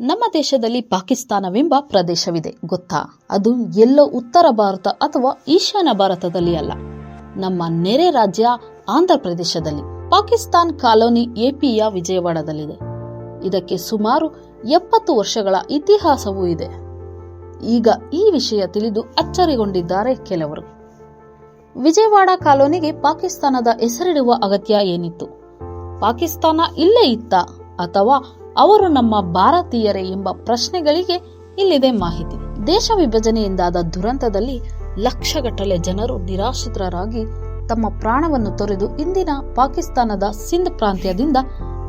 ನಮ್ಮ ದೇಶದಲ್ಲಿ ಪಾಕಿಸ್ತಾನವೆಂಬ ಪ್ರದೇಶವಿದೆ. ಗೊತ್ತಾ? ಅದು ಎಲ್ಲೋ ಉತ್ತರ ಭಾರತ ಅಥವಾ ಈಶಾನ್ಯ ಭಾರತದಲ್ಲಿ ಅಲ್ಲ. ನಮ್ಮ ನೆರೆ ರಾಜ್ಯ ಆಂಧ್ರ ಪ್ರದೇಶದಲ್ಲಿ. ಪಾಕಿಸ್ತಾನ್ ಕಾಲೋನಿ ಎಪಿಯ ವಿಜಯವಾಡದಲ್ಲಿದೆ. ಇದಕ್ಕೆ ಸುಮಾರು ಎಪ್ಪತ್ತು ವರ್ಷಗಳ ಇತಿಹಾಸವೂ ಇದೆ. ಈಗ ಈ ವಿಷಯ ತಿಳಿದು ಅಚ್ಚರಿಗೊಂಡಿದ್ದಾರೆ ಕೆಲವರು. ವಿಜಯವಾಡ ಕಾಲೋನಿಗೆ ಪಾಕಿಸ್ತಾನದ ಹೆಸರಿಡುವ ಅಗತ್ಯ ಏನಿತ್ತು? ಪಾಕಿಸ್ತಾನ ಇಲ್ಲೇ ಇತ್ತ? ಅಥವಾ ಅವರು ನಮ್ಮ ಭಾರತೀಯರೇ ಎಂಬ ಪ್ರಶ್ನೆಗಳಿಗೆ ಇಲ್ಲಿದೆ ಮಾಹಿತಿ. ದೇಶ ವಿಭಜನೆಯಿಂದಾದ ದುರಂತದಲ್ಲಿ ಲಕ್ಷಗಟ್ಟಲೆ ಜನರು ನಿರಾಶ್ರಿತರಾಗಿ ತಮ್ಮ ಪ್ರಾಣವನ್ನು ತೊರೆದು ಇಂದಿನ ಪಾಕಿಸ್ತಾನದ ಸಿಂಧ್ ಪ್ರಾಂತ್ಯದಿಂದ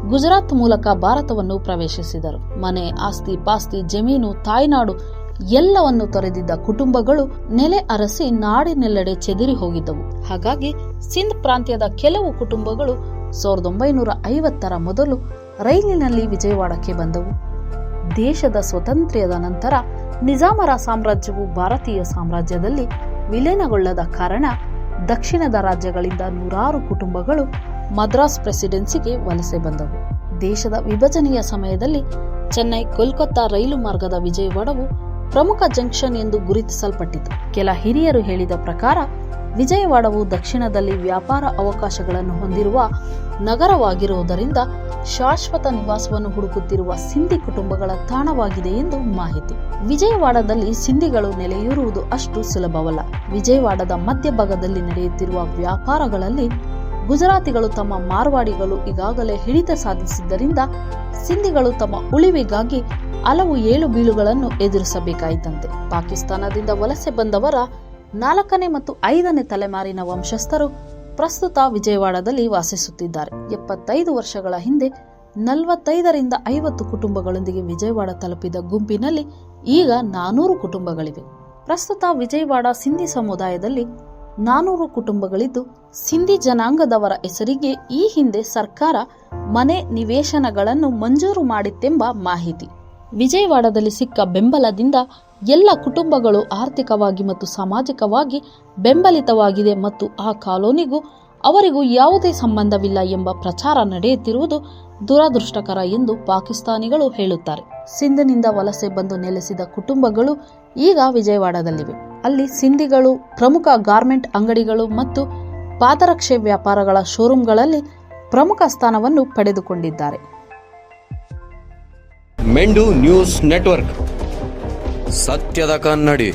ಗುಜರಾತ್ ಮೂಲಕ ಭಾರತವನ್ನು ಪ್ರವೇಶಿಸಿದರು. ಮನೆ, ಆಸ್ತಿ ಪಾಸ್ತಿ, ಜಮೀನು, ತಾಯ್ನಾಡು ಎಲ್ಲವನ್ನು ತೊರೆದಿದ್ದ ಕುಟುಂಬಗಳು ನೆಲೆ ಅರಸಿ ನಾಡಿನೆಲ್ಲೆಡೆ ಚೆದಿರಿ ಹೋಗಿದ್ದವು. ಹಾಗಾಗಿ ಸಿಂಧ್ ಪ್ರಾಂತ್ಯದ ಕೆಲವು ಕುಟುಂಬಗಳು ಸಾವಿರದ ಒಂಬೈನೂರ ಐವತ್ತರ ಮೊದಲು ರೈಲಿನಲ್ಲಿ ವಿಜಯವಾಡಕ್ಕೆ ಬಂದವು. ದೇಶದ ಸ್ವಾತಂತ್ರ್ಯದ ನಂತರ ನಿಜಾಮರ ಸಾಮ್ರಾಜ್ಯವು ಭಾರತೀಯ ಸಾಮ್ರಾಜ್ಯದಲ್ಲಿ ವಿಲೀನಗೊಳ್ಳದ ಕಾರಣ ದಕ್ಷಿಣದ ರಾಜ್ಯಗಳಿಂದ ನೂರಾರು ಕುಟುಂಬಗಳು ಮದ್ರಾಸ್ ಪ್ರೆಸಿಡೆನ್ಸಿಗೆ ವಲಸೆ ಬಂದವು. ದೇಶದ ವಿಭಜನೆಯ ಸಮಯದಲ್ಲಿ ಚೆನ್ನೈ, ಕೋಲ್ಕತ್ತಾ ರೈಲು ಮಾರ್ಗದ ವಿಜಯವಾಡವು ಪ್ರಮುಖ ಜಂಕ್ಷನ್ ಎಂದು ಗುರುತಿಸಲ್ಪಟ್ಟಿತು. ಕೆಲ ಹಿರಿಯರು ಹೇಳಿದ ಪ್ರಕಾರ, ವಿಜಯವಾಡವು ದಕ್ಷಿಣದಲ್ಲಿ ವ್ಯಾಪಾರ ಅವಕಾಶಗಳನ್ನು ಹೊಂದಿರುವ ನಗರವಾಗಿರುವುದರಿಂದ ಶಾಶ್ವತ ನಿವಾಸವನ್ನು ಹುಡುಕುತ್ತಿರುವ ಸಿಂಧಿ ಕುಟುಂಬಗಳ ತಾಣವಾಗಿದೆ ಎಂದು ಮಾಹಿತಿ. ವಿಜಯವಾಡದಲ್ಲಿ ಸಿಂಧಿಗಳು ನೆಲೆಯೂರುವುದು ಅಷ್ಟು ಸುಲಭವಲ್ಲ. ವಿಜಯವಾಡದ ಮಧ್ಯಭಾಗದಲ್ಲಿ ನಡೆಯುತ್ತಿರುವ ವ್ಯಾಪಾರಗಳಲ್ಲಿ ಗುಜರಾತಿಗಳು ತಮ್ಮ ಮಾರ್ವಾಡಿಗಳು ಈಗಾಗಲೇ ಹಿಡಿತ ಸಾಧಿಸಿದ್ದರಿಂದ ಸಿಂಧಿಗಳು ತಮ್ಮ ಉಳಿವಿಗಾಗಿ ಹಲವು ಏಳು ಬೀಳುಗಳನ್ನು ಎದುರಿಸಬೇಕಾಯಿತಂತೆ. ಪಾಕಿಸ್ತಾನದಿಂದ ವಲಸೆ ಬಂದವರ ನಾಲ್ಕನೇ ಮತ್ತು ಐದನೇ ತಲೆಮಾರಿನ ವಂಶಸ್ಥರು ಪ್ರಸ್ತುತ ವಿಜಯವಾಡದಲ್ಲಿ ವಾಸಿಸುತ್ತಿದ್ದಾರೆ. ಎಪ್ಪತ್ತೈದು ವರ್ಷಗಳ ಹಿಂದೆ ನಲವತ್ತೈದರಿಂದ ಐವತ್ತು ಕುಟುಂಬಗಳೊಂದಿಗೆ ವಿಜಯವಾಡ ತಲುಪಿದ ಗುಂಪಿನಲ್ಲಿ ಈಗ ನಾನೂರು ಕುಟುಂಬಗಳಿವೆ. ಪ್ರಸ್ತುತ ವಿಜಯವಾಡ ಸಿಂಧಿ ಸಮುದಾಯದಲ್ಲಿ ನಾನೂರು ಕುಟುಂಬಗಳಿದ್ದು ಸಿಂಧಿ ಜನಾಂಗದವರ ಹೆಸರಿಗೆ ಈ ಹಿಂದೆ ಸರ್ಕಾರ ಮನೆ ನಿವೇಶನಗಳನ್ನು ಮಂಜೂರು ಮಾಡಿತ್ತೆಂಬ ಮಾಹಿತಿ. ವಿಜಯವಾಡದಲ್ಲಿ ಸಿಕ್ಕ ಬೆಂಬಲದಿಂದ ಎಲ್ಲ ಕುಟುಂಬಗಳು ಆರ್ಥಿಕವಾಗಿ ಮತ್ತು ಸಾಮಾಜಿಕವಾಗಿ ಬೆಂಬಲಿತವಾಗಿದೆ ಮತ್ತು ಆ ಕಾಲೋನಿಗೂ ಅವರಿಗೂ ಯಾವುದೇ ಸಂಬಂಧವಿಲ್ಲ ಎಂಬ ಪ್ರಚಾರ ನಡೆಯುತ್ತಿರುವುದು ದುರದೃಷ್ಟಕರ ಎಂದು ಪಾಕಿಸ್ತಾನಿಗಳು ಹೇಳುತ್ತಾರೆ. ಸಿಂಧಿನಿಂದ ವಲಸೆ ಬಂದು ನೆಲೆಸಿದ ಕುಟುಂಬಗಳು ಈಗ ವಿಜಯವಾಡದಲ್ಲಿವೆ. ಅಲ್ಲಿ ಸಿಂಧಿಗಳು, ಪ್ರಮುಖ ಗಾರ್ಮೆಂಟ್ ಅಂಗಡಿಗಳು ಮತ್ತು ಪಾದರಕ್ಷೆ ವ್ಯಾಪಾರಗಳ ಶೋರೂಮ್ಗಳಲ್ಲಿ ಪ್ರಮುಖ ಸ್ಥಾನವನ್ನು ಪಡೆದುಕೊಂಡಿದ್ದಾರೆ. ಮೆಂಡು ನ್ಯೂಸ್ ನೆಟ್ವರ್ಕ್. ಸತ್ಯದ ಕನ್ನಡಿ.